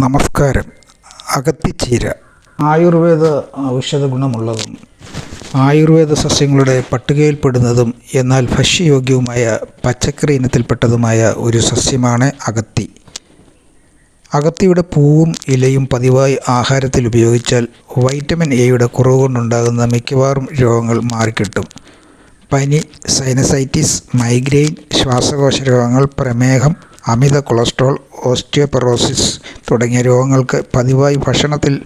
നമസ്കാരം. അകത്തിച്ചീര. ആയുർവേദ ഔഷധ ഗുണമുള്ളതും ആയുർവേദ സസ്യങ്ങളുടെ പട്ടികയിൽപ്പെടുന്നതും എന്നാൽ ഭക്ഷ്യയോഗ്യവുമായ പച്ചക്കറി ഇനത്തിൽപ്പെട്ടതുമായ ഒരു സസ്യമാണ് അകത്തി. അകത്തിയുടെ പൂവും ഇലയും പതിവായി ആഹാരത്തിൽ ഉപയോഗിച്ചാൽ വൈറ്റമിൻ എയുടെ കുറവ് കൊണ്ടുണ്ടാകുന്ന മിക്കവാറും രോഗങ്ങൾ മാറിക്കിട്ടും. പനി സൈനസൈറ്റിസ് മൈഗ്രെയിൻ ശ്വാസകോശ രോഗങ്ങൾ പ്രമേഹം അമിത കൊളസ്ട്രോൾ ഓസ്റ്റിയോപൊറോസിസ് തുടങ്ങിയ രോഗങ്ങൾക്ക് പതിവായി ഭക്ഷണത്തിൽ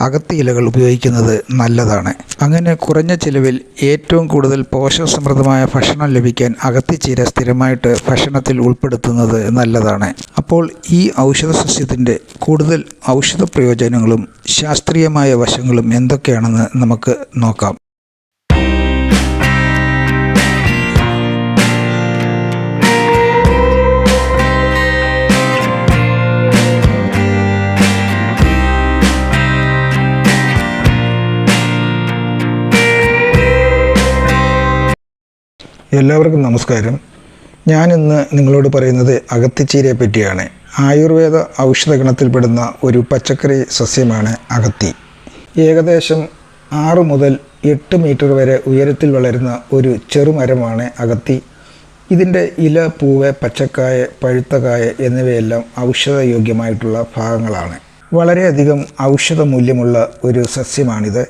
അകത്തി ഇലകൾ ഉപയോഗിക്കുന്നത് നല്ലതാണ്. അങ്ങനെ കുറഞ്ഞ ചിലവിൽ ഏറ്റവും കൂടുതൽ പോഷകസമൃദ്ധമായ ഭക്ഷണം ലഭിക്കാൻ അകത്തിച്ചീര സ്ഥിരമായിട്ട് ഭക്ഷണത്തിൽ ഉൾപ്പെടുത്തുന്നത് നല്ലതാണ്. അപ്പോൾ ഈ ഔഷധ സസ്യത്തിന്റെ കൂടുതൽ ഔഷധ പ്രയോജനങ്ങളും ശാസ്ത്രീയമായ വശങ്ങളും എന്തൊക്കെയാണെന്ന് നമുക്ക് നോക്കാം. എല്ലാവർക്കും നമസ്കാരം. ഞാനിന്ന് നിങ്ങളോട് പറയുന്നത് അകത്തിച്ചീരയെ പറ്റിയാണ്. ആയുർവേദ ഔഷധ ഗണത്തിൽപ്പെടുന്ന ഒരു പച്ചക്കറി സസ്യമാണ് അകത്തി. ഏകദേശം ആറ് മുതൽ എട്ട് മീറ്റർ വരെ ഉയരത്തിൽ വളരുന്ന ഒരു ചെറുമരമാണ് അകത്തി. ഇതിന്റെ ഇല പൂവ് പച്ചക്കായ പഴുത്തകായ എന്നിവയെല്ലാം ഔഷധയോഗ്യമായിട്ടുള്ള ഭാഗങ്ങളാണ്. വളരെയധികം ഔഷധ മൂല്യമുള്ള ഒരു സസ്യമാണിത്.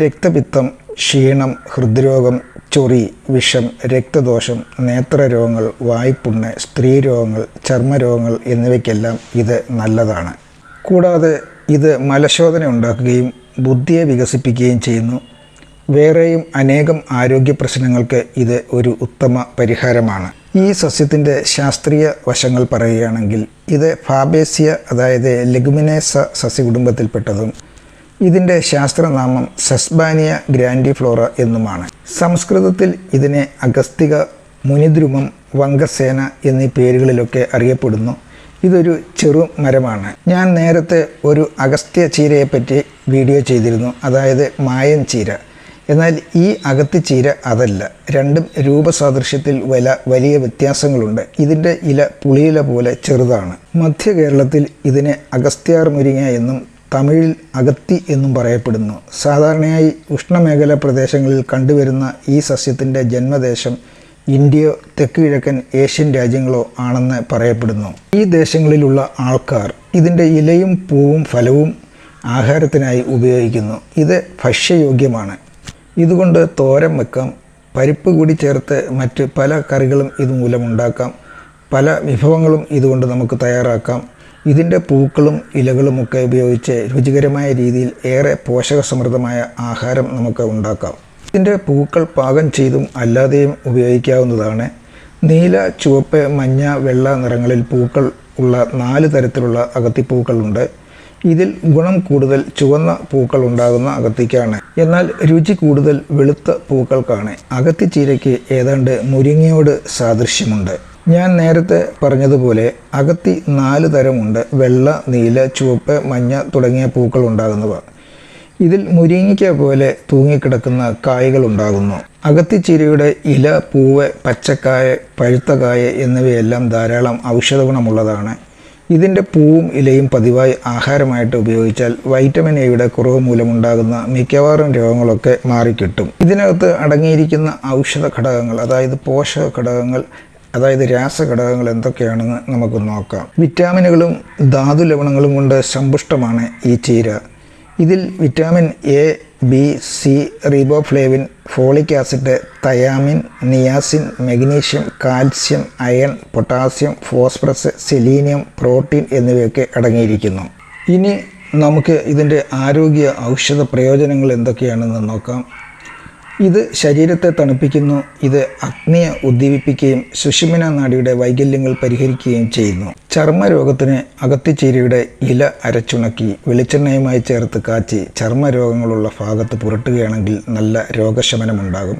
രക്തപിത്തം ക്ഷീണം ഹൃദ്രോഗം ചൊറി വിഷം രക്തദോഷം നേത്രരോഗങ്ങൾ വായ്പുണ്ണ് സ്ത്രീരോഗങ്ങൾ ചർമ്മരോഗങ്ങൾ എന്നിവയ്ക്കെല്ലാം ഇത് നല്ലതാണ്. കൂടാതെ ഇത് മലശോധന ഉണ്ടാക്കുകയും ബുദ്ധിയെ വികസിപ്പിക്കുകയും ചെയ്യുന്നു. വേറെയും അനേകം ആരോഗ്യ പ്രശ്നങ്ങൾക്ക് ഇത് ഒരു ഉത്തമ പരിഹാരമാണ്. ഈ സസ്യത്തിന്റെ ശാസ്ത്രീയ വശങ്ങൾ പറയുകയാണെങ്കിൽ ഇത് ഫാബേസിയ അതായത് ലെഗുമിനേസ സസ്യകുടുംബത്തിൽപ്പെട്ടതും ഇതിന്റെ ശാസ്ത്രനാമം സെസ്ബാനിയ ഗ്രാൻഡിഫ്ലോറ എന്നുമാണ്. സംസ്കൃതത്തിൽ ഇതിനെ അഗസ്തിക മുനിദ്രുമം വങ്കസേന എന്നീ പേരുകളിലൊക്കെ അറിയപ്പെടുന്നു. ഇതൊരു ചെറു മരമാണ്. ഞാൻ നേരത്തെ ഒരു അഗസ്ത്യ ചീരയെപ്പറ്റി വീഡിയോ ചെയ്തിരുന്നു. അതായത് മായൻ ചീര. എന്നാൽ ഈ അകത്തി ചീര അതല്ല. രണ്ടും രൂപസാദൃശ്യത്തിൽ വില വലിയ വ്യത്യാസങ്ങളുണ്ട്. ഇതിന്റെ ഇല പുളിയില പോലെ ചെറുതാണ്. മധ്യ കേരളത്തിൽ ഇതിനെ അഗസ്ത്യാർ മുരിങ്ങ എന്നും തമിഴിൽ അകത്തി എന്നും പറയപ്പെടുന്നു. സാധാരണയായി ഉഷ്ണമേഖല പ്രദേശങ്ങളിൽ കണ്ടുവരുന്ന ഈ സസ്യത്തിന്റെ ജന്മദേശം ഇന്ത്യയോ തെക്ക് കിഴക്കൻ ഏഷ്യൻ രാജ്യങ്ങളോ ആണെന്ന് പറയപ്പെടുന്നു. ഈ ദേശങ്ങളിലുള്ള ആൾക്കാർ ഇതിന്റെ ഇലയും പൂവും ഫലവും ആഹാരത്തിനായി ഉപയോഗിക്കുന്നു. ഇത് ഭക്ഷ്യയോഗ്യമാണ്. ഇതുകൊണ്ട് തോരൻ വെക്കാം പരിപ്പ് കൂടി ചേർത്ത് മറ്റ് പല കറികളും ഇതുമൂലം ഉണ്ടാക്കാം പല വിഭവങ്ങളും ഇതുകൊണ്ട് നമുക്ക് തയ്യാറാക്കാം. ഇതിന്റെ പൂക്കളും ഇലകളുമൊക്കെ ഉപയോഗിച്ച് രുചികരമായ രീതിയിൽ ഏറെ പോഷകസമൃദ്ധമായ ആഹാരം നമുക്ക് ഉണ്ടാക്കാം. ഇതിന്റെ പൂക്കൾ പാകം ചെയ്തും അല്ലാതെയും ഉപയോഗിക്കാവുന്നതാണ്. നീല ചുവപ്പ് മഞ്ഞ വെള്ള നിറങ്ങളിൽ പൂക്കൾ ഉള്ള നാല് തരത്തിലുള്ള അകത്തിപ്പൂക്കളുണ്ട് ഇതിൽ ഗുണം കൂടുതൽ ചുവന്ന പൂക്കൾ ഉണ്ടാകുന്ന അകത്തിക്കാണ് എന്നാൽ രുചി കൂടുതൽ വെളുത്ത പൂക്കൾക്കാണ്. അകത്തിച്ചീരയ്ക്ക് ഏതാണ്ട് മുരിങ്ങയോട് സാദൃശ്യമുണ്ട്. ഞാൻ നേരത്തെ പറഞ്ഞതുപോലെ അകത്തി നാല് തരമുണ്ട്. വെള്ള നീല ചുവപ്പ് മഞ്ഞ തുടങ്ങിയ പൂക്കൾ ഉണ്ടാകുന്നവ. ഇതിൽ മുരിങ്ങിക്ക പോലെ തൂങ്ങിക്കിടക്കുന്ന കായകൾ ഉണ്ടാകുന്നു. അകത്തിച്ചിരിയുടെ ഇല പൂവ് പച്ചക്കായ പഴുത്തകായ എന്നിവയെല്ലാം ധാരാളം ഔഷധഗുണമുള്ളതാണ്. ഇതിന്റെ പൂവും ഇലയും പതിവായി ആഹാരമായിട്ട് ഉപയോഗിച്ചാൽ വൈറ്റമിൻ എയുടെ കുറവ് മൂലമുണ്ടാകുന്ന മിക്കവാറും രോഗങ്ങളൊക്കെ മാറിക്കിട്ടും. ഇതിനകത്ത് അടങ്ങിയിരിക്കുന്ന ഔഷധ ഘടകങ്ങൾ അതായത് പോഷക ഘടകങ്ങൾ അതായത് രാസഘടകങ്ങൾ എന്തൊക്കെയാണെന്ന് നമുക്ക് നോക്കാം. വിറ്റാമിനുകളും ധാതു ലവണങ്ങളും കൊണ്ട് സമ്പുഷ്ടമാണ് ഈ ചീര. ഇതിൽ vitamin A B C riboflavin folic acid thiamine niacin magnesium calcium iron potassium phosphorus selenium protein എന്നിവയൊക്കെ അടങ്ങിയിരിക്കുന്നു. ഇനി നമുക്ക് ഇതിന്റെ ആരോഗ്യ ഔഷധ പ്രയോജനങ്ങൾ എന്തൊക്കെയാണെന്ന് നോക്കാം. ഇത് ശരീരത്തെ തണുപ്പിക്കുന്നു ഇത് അഗ്നിയെ ഉദ്ദീപിപ്പിക്കുകയും സുഷിമന നാടിയുടെ വൈകല്യങ്ങൾ പരിഹരിക്കുകയും ചെയ്യുന്നു. ചർമ്മരോഗത്തിന് അകത്തിച്ചീരയുടെ ഇല അരച്ചുണക്കി വെളിച്ചെണ്ണയുമായി ചേർത്ത് കാച്ചി ചർമ്മരോഗങ്ങളുള്ള ഭാഗത്ത് പുരട്ടുകയാണെങ്കിൽ നല്ല രോഗശമനമുണ്ടാകും.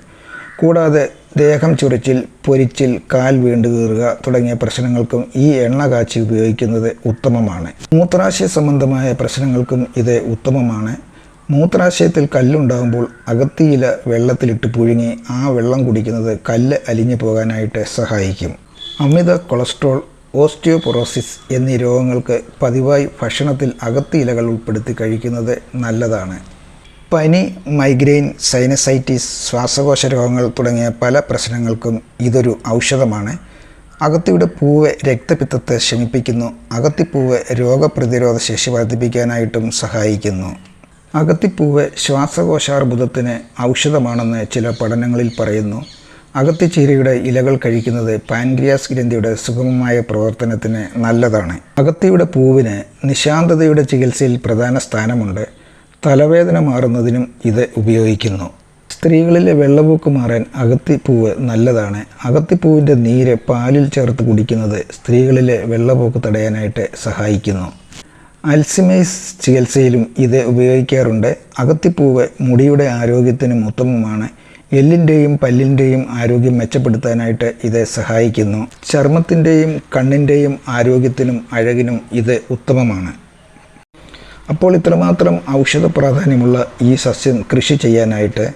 കൂടാതെ ദേഹം ചുറിച്ചിൽ പൊരിച്ചിൽ കാൽ വീണ്ടു കീറുക തുടങ്ങിയ പ്രശ്നങ്ങൾക്കും ഈ എണ്ണ കാച്ചി ഉപയോഗിക്കുന്നത് ഉത്തമമാണ്. മൂത്രാശയ സംബന്ധമായ പ്രശ്നങ്ങൾക്കും ഇത് ഉത്തമമാണ്. മൂത്രാശയത്തിൽ കല്ലുണ്ടാകുമ്പോൾ അകത്തിയില വെള്ളത്തിലിട്ട് പുഴുങ്ങി ആ വെള്ളം കുടിക്കുന്നത് കല്ല് അലിഞ്ഞു പോകാനായിട്ട് സഹായിക്കും. അമിത കൊളസ്ട്രോൾ ഓസ്റ്റിയോപൊറോസിസ് എന്നീ രോഗങ്ങൾക്ക് പതിവായി ഭക്ഷണത്തിൽ അകത്തി ഇലകൾ ഉൾപ്പെടുത്തി കഴിക്കുന്നത് നല്ലതാണ്. പനി മൈഗ്രെയിൻ സൈനസൈറ്റിസ് ശ്വാസകോശ രോഗങ്ങൾ തുടങ്ങിയ പല പ്രശ്നങ്ങൾക്കും ഇതൊരു ഔഷധമാണ്. അകത്തിയുടെ പൂവ് രക്തപിത്തത്തെ ശമിപ്പിക്കുന്നു. അകത്തിപ്പൂവ് രോഗപ്രതിരോധ ശേഷി വർദ്ധിപ്പിക്കാനായിട്ടും സഹായിക്കുന്നു. അകത്തിപ്പൂവ് ശ്വാസകോശാർബുദത്തിന് ഔഷധമാണെന്ന് ചില പഠനങ്ങളിൽ പറയുന്നു. അകത്തിച്ചീരയുടെ ഇലകൾ കഴിക്കുന്നത് പാൻക്രിയാസ് ഗ്രന്ഥിയുടെ സുഗമമായ പ്രവർത്തനത്തിന് നല്ലതാണ്. അകത്തിയുടെ പൂവിന് നിശാന്തതയുടെ ചികിത്സയിൽ പ്രധാന സ്ഥാനമുണ്ട്. തലവേദന മാറുന്നതിനും ഇത് ഉപയോഗിക്കുന്നു. സ്ത്രീകളിലെ വെള്ളപൂക്ക് മാറാൻ അകത്തിപ്പൂവ് നല്ലതാണ്. അകത്തിപ്പൂവിന്റെ നീര് പാലിൽ ചേർത്ത് കുടിക്കുന്നത് സ്ത്രീകളിലെ വെള്ളപൂക്ക് തടയാനായിട്ട് സഹായിക്കുന്നു. അൽസിമേഴ്സ് ചികിത്സയിലും ഇത് ഉപയോഗിക്കാറുണ്ട്. അകത്തിപ്പൂവ് മുടിയുടെ ആരോഗ്യത്തിന് ഉത്തമമാണ്. എല്ലിന്റെയും പല്ലിന്റെയും ആരോഗ്യം മെച്ചപ്പെടുത്താനായിട്ട് ഇത് സഹായിക്കുന്നു. ചർമ്മത്തിന്റെയും കണ്ണിന്റെയും ആരോഗ്യത്തിനും അഴകിനും ഇത് ഉത്തമമാണ്. അപ്പോൾ ഇത്രമാത്രം ഔഷധ പ്രാധാന്യമുള്ള ഈ സസ്യം കൃഷി ചെയ്യാനായിട്ട്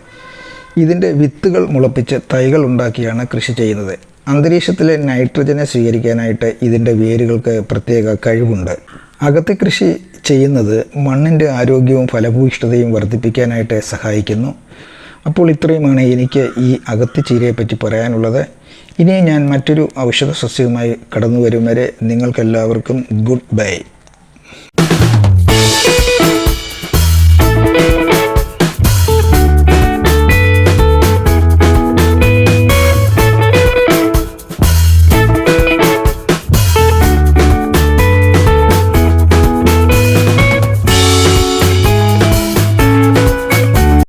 ഇതിന്റെ വിത്തുകൾ മുളപ്പിച്ച് തൈകൾ ഉണ്ടാക്കിയാണ് കൃഷി ചെയ്യുന്നത്. അന്തരീക്ഷത്തിലെ നൈട്രജനെ സ്വീകരിക്കാനായിട്ട് ഇതിന്റെ വേരുകൾക്ക് പ്രത്യേക കഴിവുണ്ട്. അകത്തെ കൃഷി ചെയ്യുന്നത് മണ്ണിന്റെ ആരോഗ്യവും ഫലഭൂയിഷ്ഠതയും വർദ്ധിപ്പിക്കാനായിട്ട് സഹായിക്കുന്നു. അപ്പോൾ ഇത്രയുമാണ് എനിക്ക് ഈ അകത്തി ചീരയെപ്പറ്റി പറയാനുള്ളത്. ഇനി ഞാൻ മറ്റൊരു ഔഷധ സസ്യവുമായി കടന്നു വരും വരെ നിങ്ങൾക്കെല്ലാവർക്കും ഗുഡ് ബൈ.